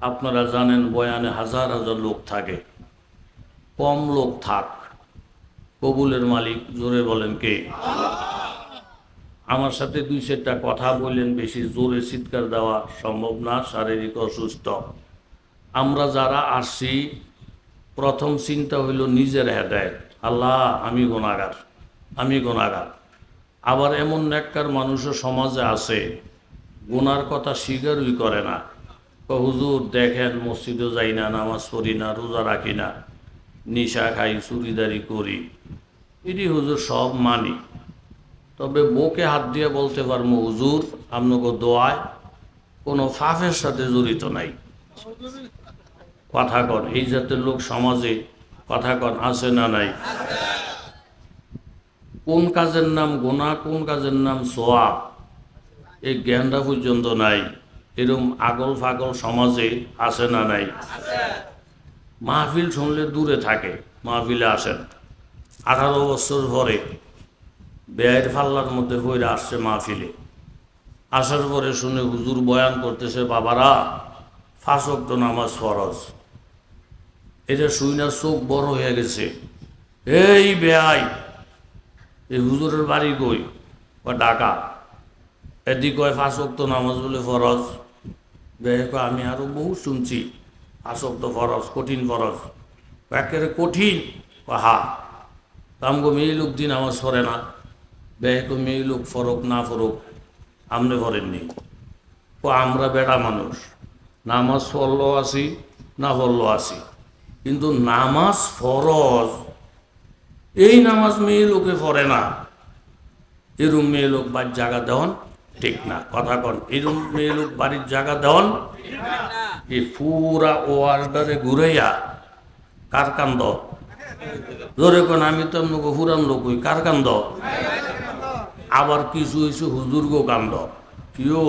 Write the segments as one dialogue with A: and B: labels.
A: আপনারা জানেন বয়ানে হাজার হাজার লোক থাকে। কম লোক থাক। কবুলের মালিক জোরে বলেন কে? আমার সাথে দুই চারটা কথা বললেন, বেশি জোরে চিৎকার দেওয়া সম্ভব না, শারীরিক অসুস্থ। আমরা যারা আসছি, প্রথম চিন্তা হইল নিজের হেদায়ত। আল্লাহ, আমি গোনাগার আমি গোনাগার আবার এমন নেককার মানুষও সমাজে আছে, গুনার কথা স্বীকারই করে না। হুজুর, দেখেন মসজিদে যাই না, নামাজ পড়ি না, রোজা রাখি না, নিশা খাই, চুরিদারি করি। এটি হুজুর সব মানি। তবে বউকে হাত দিয়ে বলতে পারব, হুজুর, আপনাকে দোয়ায় কোনো ফাফের সাথে জড়িত নাই। কথা কন, এই জাতের লোক সমাজে কথা কন, আছে না নাই? কোন কাজের নাম গোনা, কোন কাজের নাম সোয়া এই জ্ঞানটা পর্যন্ত নাই। এরম আগল ফাগল সমাজে আছে না নাই? মাহফিল শুনলে দূরে থাকে, মাহফিলে আসেন। আঠারো বছর পরে বেয়ের ফাল্লার মধ্যে হইরে আসছে মাহফিলে। আসার পরে শুনে হুজুর বয়ান করতেছে, বাবারা ফাঁসক তো নামাজ ফরজ। এটা শুই না চোখ বড় হয়ে গেছে। এই বেয়াই এই হুজুরের বাড়ি কই? বা ডাকা এদিক কয় ফাঁসক তো নামাজ বলে ফরজ? কয় আমি আরও বহু শুনছি। ফাঁসক তো ফরজ, কঠিন ফরজ। একেবারে কঠিন। হা আমগো মেয়ে লোক, দিন নামাজ পড়ে না। কয় মেয়ে লোক ফরক, না ফরক, আমনে পড়েননি ও আমরা বেড়া মানুষ। নামাজ পড়ল আছি না পড়ল আছি কিন্তু নামাজ ফরজ। এই নামাজ মেয়ে লোকে পড়ে না। এরম মেয়ে লোক বাড়ির জায়গা দেওয়ান। ঠিক না, কথা কন। এরম মেয়ে লোক বাড়ির জায়গা দেওয়ান। এই পুরা ওয়ার্ডারে ঘুরাইয়া কার কান্দ ধরে কোন, আমি তো আপনাকে ফুরান লোক হই কার কান্দ আবার কিছু কিছু হুজুর গো কান্দ কিও?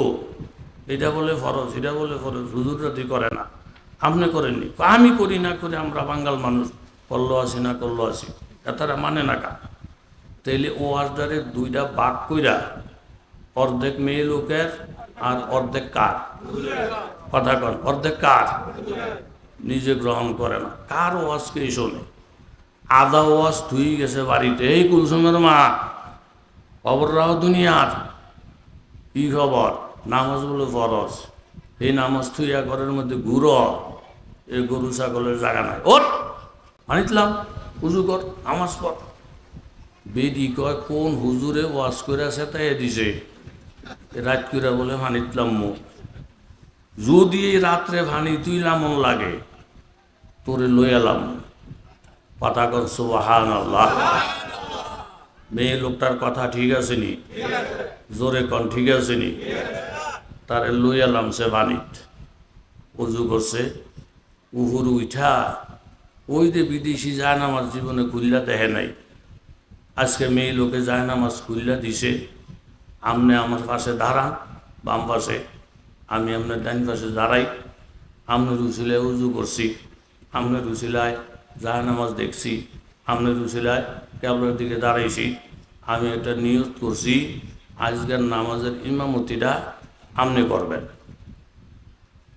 A: এটা বলে ফরজ, এটা বলে ফরজ হুজুর রাতি করে না। আপনি করেননি আমি করি না করে, আমরা বাঙ্গাল মানুষ। করল আসি না করল আসি। তারা মানে না কা? তাইলে ও আসদারে দুইটা বাক কইরা অর্ধেক মেয়ে লোকের আর অর্ধেক কার? কথা কন, অর্ধেক কার? নিজে গ্রহণ করে না। কার ওয়াজকেই শোনে? আদা ওয়াজ ধুই গেছে বাড়িতে। এই কুলসুমের মা? খবর রাও দুনিয়ার। কি খবর? নামাজ বলে ফরজ। এই নামাজ থুইয়া ঘরের মধ্যে ঘুরো। এই গরু ছাগলের জায়গা নাই। ওট আনিতলাম, উজু কর, নামাজ পড়। বেদি কয়, কোন হুজুরে ওয়াজ করে আছে তাই দিছে? রাত করে বলে ভানিতলাম মু যদি এই রাত্রে ভানি তুই লামন লাগে, তোরে লইয়ালাম কথা কর সুবাহান আল্লাহ মেয়ে লোকটার কথা ঠিক আছে নি? জোরে কন, ঠিক আছে নি? তারে লইয়ালাম সে বাণিত উজু করছে। উহুর উঠা ওই যে বিদেশি যায় না আমার জীবনে খুল্লা দেখে নাই। আজকে মেয়ে লোকে যায় না, আমার খুল্লা দিছে। আমনে আমার পাশে দাঁড়ান, বাম পাশে। আমি আপনার ডান পাশে দাঁড়াই। আমনে রুসিলায় উজু করছি। আমনে রুসিলায় যায় নামাজ দেখছি। আমনে রুসিলায় কেবলের দিকে দাঁড়াইছি। আমি এটা নিয়োগ করছি, আজকের নামাজের ইমামতিটা আমনে করবেন।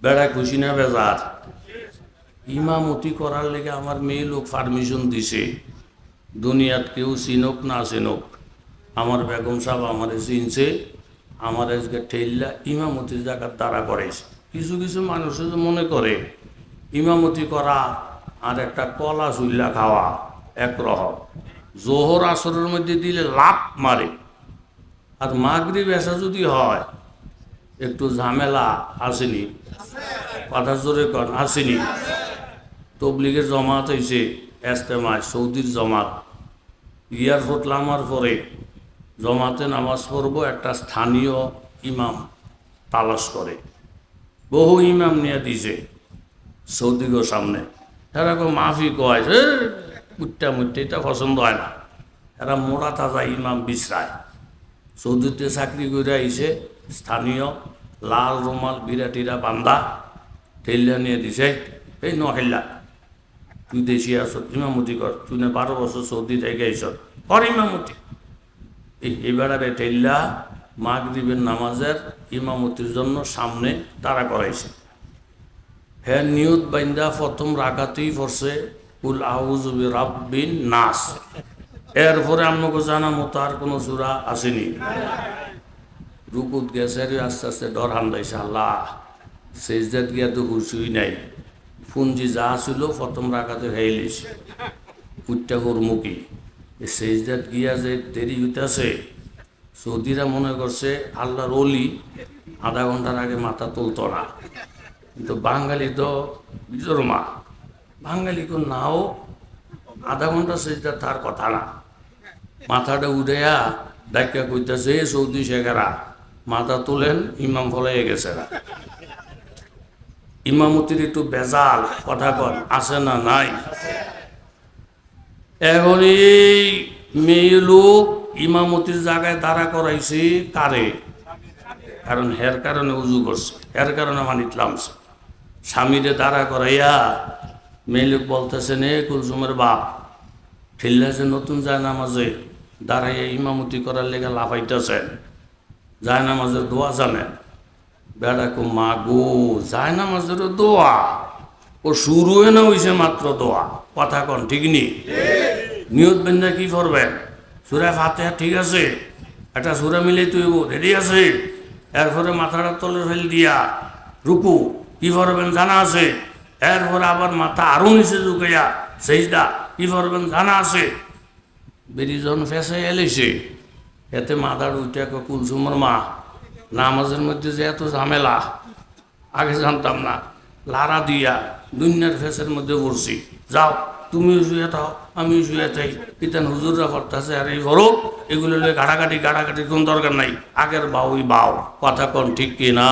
A: বেড়া খুশি না বেজার? ইমামতি করার লেগে আমার মেয়ে লোক পারমিশন দিছে। দুনিয়াত কেউ চিনুক না চিনুক। আমার বেগম সাহেব আমার চিনছে, আমার আজকে ঠেল্লা ইমামতির জায়গার দ্বারা করেছে। কিছু কিছু মানুষ যে মনে করে, ইমামতি করা আর একটা কলা চুল্লা খাওয়া এক একরহ জোহর আসরের মধ্যে দিলে লাভ মারে। আর মাগরি বেসা যদি হয়, একটু ঝামেলা আসেনি। কথা জোরে কন, আসেনি। তবলিগের জমাত হয়েছে এস্তেমায় সৌদির জমাত। এয়ারপোর্ট নামার পরে জমাতে নামাজ পড়ব, একটা স্থানীয় ইমাম তালাশ করে। বহু ইমাম নিয়ে দিছে সৌদিগো সামনে। এরকম মাফি কয়। যে মুট্টা মুট্টা, এটা পছন্দ হয় না। এরা মোড়া তাজা ইমাম বিশ্রায়। সৌদিতে চাকরি করে আইছে স্থানীয় লাল রুমাল বিরাটিরা বান্দা ঠেল্লা নিয়ে দিছে। এই নহেল্লা। তুই দেশি আস, ইমামতি কর। তুই না বারো বছর সৌদি থেকে আইস কর ইমামতি। এবারে ঠেল্লা মাগরিবের নামাজের ইমামতির জন্য সামনে তারা করাইছে। হ্যাঁ নিয়ত বাইন্দা, প্রথম রাখাতেই পড়ছে, কুল আউজুবি রাব্বিন নাস। এরপরে আমাকে জানা মতো আর কোনো সুরা আসেনি। রুকুত গেছে আস্তে আস্তে ডর হান্দাইছে আল্লাহ, সেজদাত গিয়া তো হুসুই নাই। পুঞ্জি যা ছিল প্রথম রাখাতে উঠটা হুরমুখী এই সেজদাত গিয়া যে দেরি হইতেছে সৌদিরা মনে করছে আল্লাহর অলি আধা ঘণ্টার আগে মাথা তুলতো না কিন্তু বাঙালি তো বিজরমা বাঙালি কো নাও, আধা ঘণ্টা সেজদা তার কথা না। মাথাটা উঠেয়া ডাক্কা কইতেছে "এ সৌদি শেখেরা মাথা তুলেন, ইমাম ফলাই গেছে না ইমামতির একটু বেজাল, কথা কন আছে না নাই? এখন এই মেয়ে লোক ইমামতির জায়গায় দাঁড়া করাইছে কারে কারণ হের কারণে উজু করছে হের কারণে মানিতলাম স্বামীরে দাঁড়া করাইয়া মেয়ে লোক বলতেছে, নে কুলসুমের বাপ ফিল্লাসে নতুন যায় নামাজে দাঁড়াইয়া ইমামতি করার লেগে লাফাইতেছেন যায় নামাজের দোয়া জানেন বেড়া কো মা গো, যায় নামাজের দোয়া। ও শুরু হয়ে না হইছে মাত্র দোয়া। কথা কন, ঠিক নি? নিয়ত বেন্দা কি করবেন? সুরা ফাতে ঠিক আছে? একটা সুরা মিলে তুই রেডি আছে? এরপরে মাথাটা তলে ফেল দিয়া রুকু। কি করবেন জানা আছে? এরপরে আবার মাথা আরও নিচে ঝুঁকাইয়া সেইটা কি করবেন জানা আছে? বেরিজন ফেসে এলেছে। এতে মাথার উঠে কুলসুমর মা নামাজের মধ্যে যে এত ঝামেলা, আগে জানতাম না। লারা দিয়া দুনিয়ার ফেসের মধ্যে পড়ছি। যাও, তুমিও শুয়ে থাও, আমিও শুয়ে থাই। ইতান হুজুররা করতেছে আর এই বড়, এগুলো লয়ে গাড়াগাড়ি গাড়াগাড়ি কোন দরকার নাই। আগের বাউই বাউ। কথা কোন ঠিক কি না?